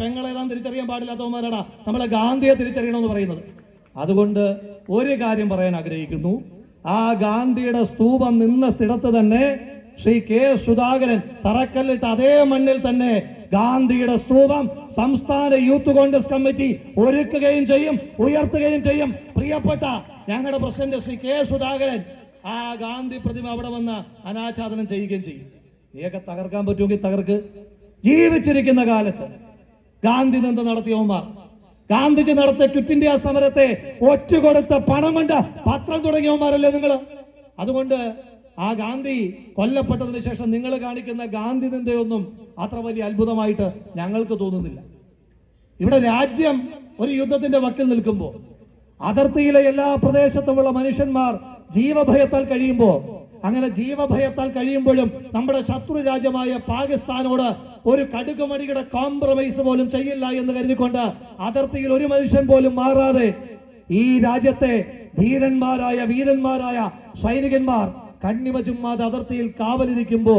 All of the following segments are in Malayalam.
പെങ്ങളേതാൻ തിരിച്ചറിയാൻ പാടില്ലാത്തവന്മാരാടാ. നമ്മളെ ഗാന്ധിയെ തിരിച്ചറിയണമെന്ന് പറയുന്നത്. അതുകൊണ്ട് ഒരു കാര്യം പറയാൻ ആഗ്രഹിക്കുന്നു. ആ ഗാന്ധിയുടെ സ്തൂപം നിന്ന സ്ഥിരത്ത് തന്നെ ശ്രീ കെ സുധാകരൻ തറക്കല്ലിട്ട് അതേ മണ്ണിൽ തന്നെ ഗാന്ധിയുടെ സ്തൂപം സംസ്ഥാന യൂത്ത് കോൺഗ്രസ് കമ്മിറ്റി ഒരുക്കുകയും ചെയ്യും ഉയർത്തുകയും ചെയ്യും. പ്രിയപ്പെട്ട ഞങ്ങളുടെ പ്രസിഡന്റ് ശ്രീ കെ സുധാകരൻ ആ ഗാന്ധി പ്രതിമ അവിടെ വന്ന് അനാച്ഛാദനം ചെയ്യുകയും ചെയ്യും. നീയൊക്കെ തകർക്കാൻ പറ്റുമെങ്കിൽ തകർക്ക്. ജീവിച്ചിരിക്കുന്ന കാലത്ത് ഗാന്ധി നിന്ന് നടത്തിയവന്മാർ ഗാന്ധിജി നടത്തിയ ക്വിറ്റ് ഇന്ത്യ സമരത്തെ ഒറ്റുകൊടുത്ത പണം കൊണ്ട് പത്രം തുടങ്ങിയവന്മാരല്ലേ നിങ്ങൾ അതുകൊണ്ട് ആ ഗാന്ധി കൊല്ലപ്പെട്ടതിന് ശേഷം നിങ്ങൾ കാണിക്കുന്ന ഗാന്ധി നിന്ദയൊന്നും അത്ര വലിയ അത്ഭുതമായിട്ട് ഞങ്ങൾക്ക് തോന്നുന്നില്ല. ഇവിടെ രാജ്യം ഒരു യുദ്ധത്തിന്റെ വക്കിൽ നിൽക്കുമ്പോൾ അതിർത്തിയിലെ എല്ലാ പ്രദേശത്തുമുള്ള മനുഷ്യന്മാർ ജീവഭയത്താൽ കഴിയുമ്പോൾ അങ്ങനെ ജീവഭയത്താൽ കഴിയുമ്പോഴും നമ്മുടെ ശത്രു രാജ്യമായ പാകിസ്ഥാനോട് ഒരു കടുകുമണിയുടെ കോംപ്രമൈസ് പോലും ചെയ്യില്ല എന്ന് കരുതിക്കൊണ്ട് അതിർത്തിയിൽ ഒരു മനുഷ്യൻ പോലും മാറാതെ ഈ രാജ്യത്തെ ധീരന്മാരായ വീരന്മാരായ സൈനികന്മാർ കണ്ണിമ ചുമ്മാതെ അതിർത്തിയിൽ കാവലിരിക്കുമ്പോ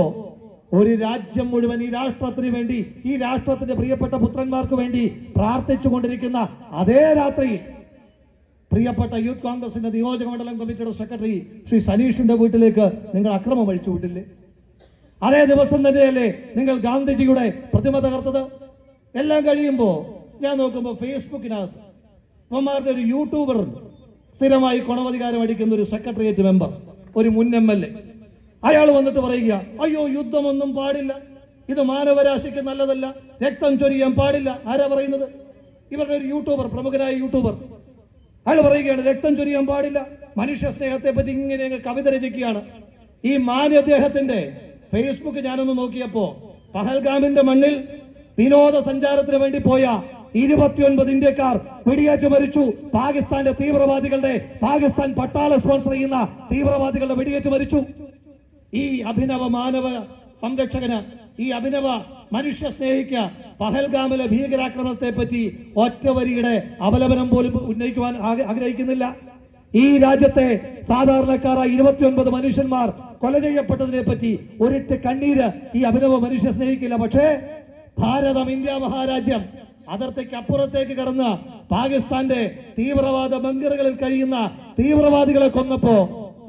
ഒരു രാജ്യം മുഴുവൻ ഈ രാഷ്ട്രത്തിന് വേണ്ടി ഈ രാഷ്ട്രത്തിന്റെ പ്രിയപ്പെട്ട പുത്രന്മാർക്ക് വേണ്ടി പ്രാർത്ഥിച്ചു കൊണ്ടിരിക്കുന്ന അതേ രാത്രിയിൽ പ്രിയപ്പെട്ട യൂത്ത് കോൺഗ്രസിന്റെ നിയോജക മണ്ഡലം കമ്മിറ്റിയുടെ സെക്രട്ടറി ശ്രീ സനീഷിന്റെ വീട്ടിലേക്ക് നിങ്ങൾ അക്രമം അഴിച്ചു വിട്ടില്ലേ? അതേ ദിവസം തന്നെയല്ലേ നിങ്ങൾ ഗാന്ധിജിയുടെ പ്രതിമ തകർത്തത്? എല്ലാം കഴിയുമ്പോൾ ഞാൻ നോക്കുമ്പോൾ ഫേസ്ബുക്കിനകത്ത് അമ്മമാരുടെ ഒരു യൂട്യൂബർ സ്ഥിരമായി കുണവധികാരം അടിക്കുന്ന ഒരു സെക്രട്ടേറിയറ്റ് മെമ്പർ ഒരു മുൻ എം എൽ എ. അയാൾ വന്നിട്ട് പറയുക അയ്യോ യുദ്ധമൊന്നും പാടില്ല. ഇത് മാനവരാശിക്ക് നല്ലതല്ല. രക്തം ചൊരിയാൻ പാടില്ല. ആരാ പറയുന്നത്? ഇവരുടെ ഒരു യൂട്യൂബർ പ്രമുഖനായ യൂട്യൂബർ. അയാൾ പറയുകയാണ് രക്തം ചൊരിയാൻ പാടില്ല. മനുഷ്യ സ്നേഹത്തെ പറ്റി ഇങ്ങനെ കവിത രചിക്കുകയാണ്. ഈ മാന്യ അദ്ദേഹത്തിന്റെ ഫേസ്ബുക്ക് ഞാനൊന്ന് നോക്കിയപ്പോ പഹൽഗാമിന്റെ മണ്ണിൽ വിനോദ സഞ്ചാരത്തിന് വേണ്ടി പോയ ഇരുപത്തിയൊൻപത് ഇന്ത്യക്കാർ വെടിയേറ്റ് മരിച്ചു. പാകിസ്ഥാന്റെ തീവ്രവാദികളുടെ പാകിസ്ഥാൻ പട്ടാള സ്പോൺസർ ചെയ്യുന്ന തീവ്രവാദികളുടെ വെടിയേറ്റ് മരിച്ചു. ഈ അഭിനവ മാനവ സംരക്ഷകന് ഈ അഭിനവ മനുഷ്യ സ്നേഹിക്ക പഹൽഗാമിലെ ഭീകരാക്രമണത്തെ പറ്റി ഒറ്റ വരിയുടെ അപലപനം പോലും ഉന്നയിക്കുവാൻ ആഗ്രഹിക്കുന്നില്ല. ഈ രാജ്യത്തെ സാധാരണക്കാരായ ഇരുപത്തിയൊൻപത് മനുഷ്യന്മാർ കൊല ചെയ്യപ്പെട്ടതിനെ പറ്റി ഒരിട്ട് കണ്ണീര് ഈ അഭിനവ മനുഷ്യ സ്നേഹിക്കില്ല. പക്ഷേ ഭാരതം ഇന്ത്യ മഹാരാജ്യം അതിർത്തിക്ക് അപ്പുറത്തേക്ക് കടന്ന് പാകിസ്ഥാന്റെ തീവ്രവാദ ബങ്കറുകളിൽ കഴിയുന്ന തീവ്രവാദികളെ കൊന്നപ്പോ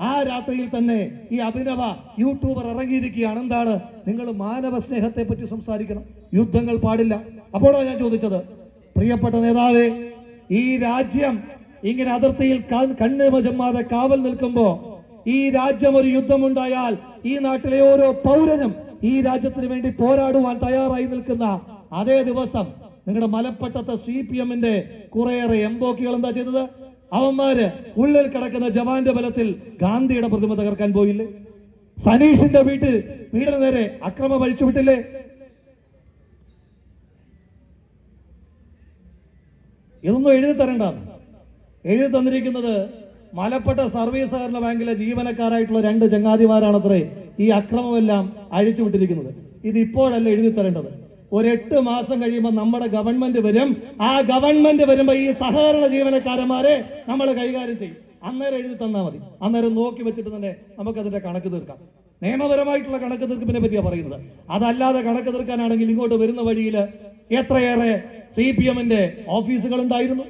ആ രാത്രിയിൽ തന്നെ ഈ അഭിനവ യൂട്യൂബർ ഇറങ്ങിയിരിക്കുകയാണ്. എന്താണ്? നിങ്ങൾ മാനവ സ്നേഹത്തെ പറ്റി സംസാരിക്കണം. യുദ്ധങ്ങൾ പാടില്ല. അപ്പോഴാണ് ഞാൻ ചോദിച്ചത്? പ്രിയപ്പെട്ട നേതാവേ ഈ രാജ്യം ഇങ്ങനെ അതിർത്തിയിൽ കണ്ണ് ചെമ്മാതെ കാവൽ നിൽക്കുമ്പോ ഈ രാജ്യം ഒരു യുദ്ധമുണ്ടായാൽ ഈ നാട്ടിലെ ഓരോ പൗരനും ഈ രാജ്യത്തിന് വേണ്ടി പോരാടുവാൻ തയ്യാറായി നിൽക്കുന്ന അതേ ദിവസം നിങ്ങളുടെ മലപ്പെട്ടത്തെ സി പി എമ്മിന്റെ കുറേയേറെ എംബോക്കികൾ എന്താ ചെയ്തത്? അവന്മാര് ഉള്ളിൽ കിടക്കുന്ന ജവാന്റെ ബലത്തിൽ ഗാന്ധിയുടെ പ്രതിമ തകർക്കാൻ പോയില്ലേ? സനീഷിന്റെ വീട്ടിൽ വീടിന് നേരെ അക്രമം അഴിച്ചു വിട്ടില്ലേ? ഇതൊന്നും എഴുതി തരണ്ട എഴുതി തന്നിരിക്കുന്നത് മലപ്പെട്ട സർവീസ് സഹകരണ ബാങ്കിലെ ജീവനക്കാരായിട്ടുള്ള രണ്ട് ചങ്ങാതിമാരാണത്രേ ഈ അക്രമമെല്ലാം അഴിച്ചു വിട്ടിരിക്കുന്നത്. ഇത് ഇപ്പോഴല്ല എഴുതി തരേണ്ടത്. ഒരു എട്ട് മാസം കഴിയുമ്പോൾ നമ്മുടെ ഗവൺമെന്റ് വരും. ആ ഗവൺമെന്റ് വരുമ്പോൾ ഈ സഹകരണ ജീവനക്കാരന്മാരെ നമ്മൾ കൈകാര്യം ചെയ്യും. അന്നേരം എഴുതി തന്നാൽ മതി. അന്നേരം നോക്കി വെച്ചിട്ട് തന്നെ നമുക്കതിന്റെ കണക്ക് തീർക്കാം. നിയമപരമായിട്ടുള്ള കണക്ക് തീർപ്പിനെ പറ്റിയാണ് പറയുന്നത്. അതല്ലാതെ കണക്ക് തീർക്കാനാണെങ്കിൽ ഇങ്ങോട്ട് വരുന്ന വഴിയിൽ എത്രയേറെ സി പി എമ്മിന്റെ ഓഫീസുകൾ ഉണ്ടായിരുന്നു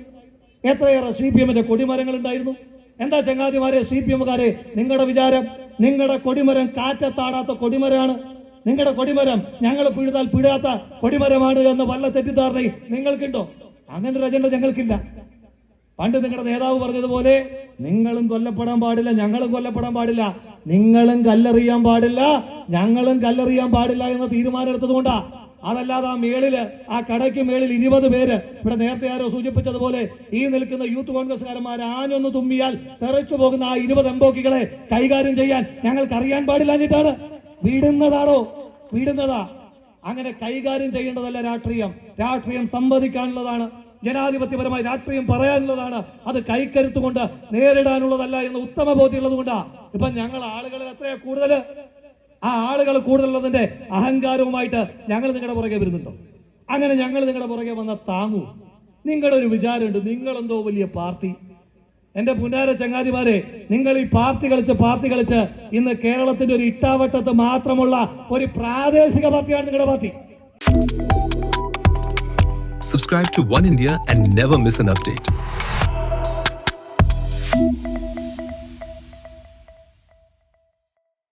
എത്രയേറെ സി പി എമ്മിന്റെ കൊടിമരങ്ങൾ ഉണ്ടായിരുന്നു എന്താ ചങ്ങാതിമാരെ സി പി എമ്മുകാരെ നിങ്ങളുടെ വിചാരം? നിങ്ങളുടെ കൊടിമരം കാറ്റത്താടാത്ത കൊടിമരമാണ്. നിങ്ങളുടെ കൊടിമരം ഞങ്ങൾ പിഴുതാൽ പിഴാത്ത കൊടിമരമാണ് എന്ന് വല്ല തെറ്റിദ്ധാരണയും നിങ്ങൾക്കുണ്ടോ? അങ്ങനെ ഒരു അജണ്ട ഞങ്ങൾക്കില്ല. പണ്ട് നിങ്ങളുടെ നേതാവ് പറഞ്ഞതുപോലെ നിങ്ങളും കൊല്ലപ്പെടാൻ പാടില്ല ഞങ്ങളും കൊല്ലപ്പെടാൻ പാടില്ല. നിങ്ങളും കല്ലെറിയാൻ പാടില്ല ഞങ്ങളും കല്ലെറിയാൻ പാടില്ല എന്ന തീരുമാനം എടുത്തതുകൊണ്ടാ. അതല്ലാതെ ആ മേളിൽ ആ കടയ്ക്ക് മേളിൽ ഇരുപത് പേര് ഇവിടെ നേരത്തെ ആരോ സൂചിപ്പിച്ചതുപോലെ ഈ നിൽക്കുന്ന യൂത്ത് കോൺഗ്രസ്സുകാരന്മാർ ആനൊന്ന് തുമ്മിയാൽ തെറിച്ചു പോകുന്ന ആ ഇരുപത് എംബോക്കികളെ കൈകാര്യം ചെയ്യാൻ ഞങ്ങൾക്ക് അറിയാൻ പാടില്ല എന്നിട്ടാണ് വീടുന്നതാണോ? വീടുന്നതാ. അങ്ങനെ കൈകാര്യം ചെയ്യേണ്ടതല്ല രാഷ്ട്രീയം. രാഷ്ട്രീയം സംവദിക്കാനുള്ളതാണ് ജനാധിപത്യപരമായി രാഷ്ട്രീയം പറയാനുള്ളതാണ്. അത് കൈക്കരുത്തുകൊണ്ട് നേരിടാനുള്ളതല്ല എന്ന് ഉത്തമ ബോധ്യമുള്ളത് കൊണ്ടാ. ഇപ്പൊ ഞങ്ങൾ ആളുകളിൽ എത്രയാ കൂടുതൽ? ആ ആളുകൾ കൂടുതലുള്ളതിന്റെ അഹങ്കാരവുമായിട്ട് ഞങ്ങൾ നിങ്ങളുടെ പുറകെ വരുന്നുണ്ടോ? അങ്ങനെ ഞങ്ങൾ നിങ്ങളുടെ പുറകെ വന്ന താങ്ങൂ. നിങ്ങളുടെ ഒരു വിചാരമുണ്ട്. നിങ്ങളെന്തോ വലിയ പാർട്ടി. എന്റെ പുനാര ചങ്ങാതിമാരെ നിങ്ങൾ ഈ പാർട്ടി കളിച്ച് പാർട്ടി കളിച്ച് ഇന്ന് കേരളത്തിന്റെ ഒരു ഇട്ടാവട്ടത്ത് മാത്രമുള്ള ഒരു പ്രാദേശിക പാർട്ടിയാണ് നിങ്ങളുടെ party Subscribe to One India and never miss an update.